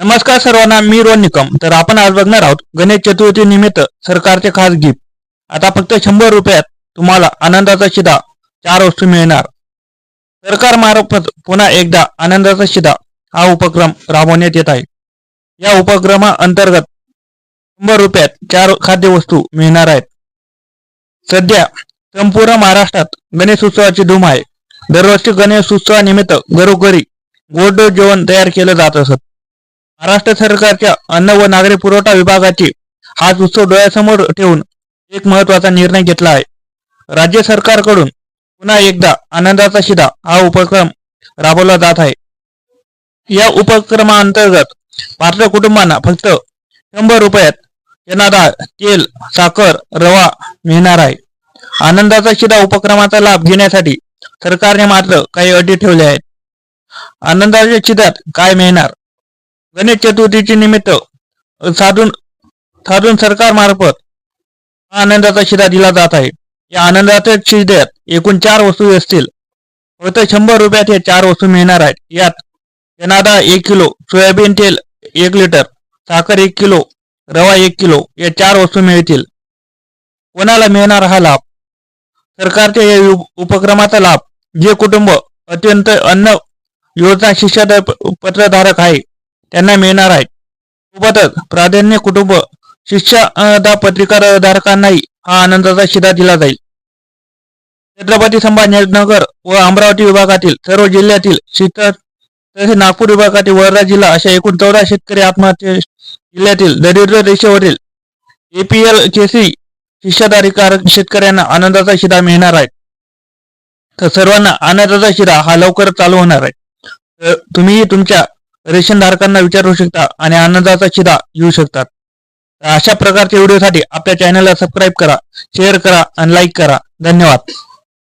नमस्कार सर्वांना मी रोहन निकम. तर आपण आज बघणार आहोत गणेश चतुर्थी निमित्त सरकारचे खास गिफ्ट आता फक्त शंभर रुपयात तुम्हाला आनंदाचा शिदा चार वस्तू मिळणार. सरकार मार्फत पुन्हा एकदा आनंदाचा शिदा हा उपक्रम राबवण्यात येत आहे. या उपक्रमा अंतर्गत शंभर रुपयात चार खाद्यवस्तू मिळणार आहेत. सध्या संपूर्ण महाराष्ट्रात गणेश उत्सवाची धूम आहे. दरवर्षी गणेश उत्सवानिमित्त घरोघरी गोडडो जेवण तयार केलं जात असत. महाराष्ट्र सरकारच्या अन्न व नागरी पुरवठा विभागाची हाच उत्सव डोळ्यासमोर ठेवून एक महत्त्वाचा निर्णय घेतला आहे. राज्य सरकारकडून पुन्हा एकदा आनंदाचा शिदा हा उपक्रम राबवला जात आहे. या उपक्रमाअंतर्गत पात्र कुटुंबांना फक्त शंभर रुपयात चना तेल साखर रवा मिळणार आहे. आनंदाचा शिदा उपक्रमाचा लाभ घेण्यासाठी सरकारने मात्र काही अटी ठेवल्या आहेत. आनंदाच्या शिधात काय मिळणार? गणेश चतुर्थीचे निमित्त साधून साधून सरकारमार्फत हा आनंदाचा शिरा दिला जात आहे. या आनंदाच्या शिद्यात एकूण चार वस्तू असतील. फक्त शंभर रुपयात हे चार वस्तू मिळणार आहेत. यात जनादा एक किलो सोयाबीन तेल एक लिटर साखर एक किलो रवा एक किलो या चार वस्तू मिळतील. कोणाला मिळणार हा लाभ? सरकारच्या या उपक्रमाचा लाभ. जे कुटुंब अत्यंत अन्न योजना शिष्य पत्रधारक आहे त्यांना मिळणार आहे सोबतच प्राधान्य कुटुंब शिष्यदा पत्रिकाधारकांनाही हा आनंदाचा शिदा दिला जाईल. छत्रपती संभाजीनगर व अमरावती विभागातील सर्व जिल्ह्यातील शेत तसेच नागपूर विभागातील वर्धा जिल्हा अशा एकूण चौदा शेतकरी आत्महत्या जिल्ह्यातील दरिद्र रेषेवरील एपीएल केसी शिष्यधारिकार शेतकऱ्यांना आनंदाचा शिदा मिळणार आहे. तर सर्वांना आनंदाचा शिदा हा लवकर चालू होणार आहे. तर तुम्हीही तुमच्या रेशन धारकांना विचारू शकता आणि आनंदाचा शिदा घेऊ शकतात. अशा प्रकारच्या व्हिडिओसाठी आपल्या चॅनलला सबस्क्राईब करा शेअर करा आणि लाईक करा. धन्यवाद.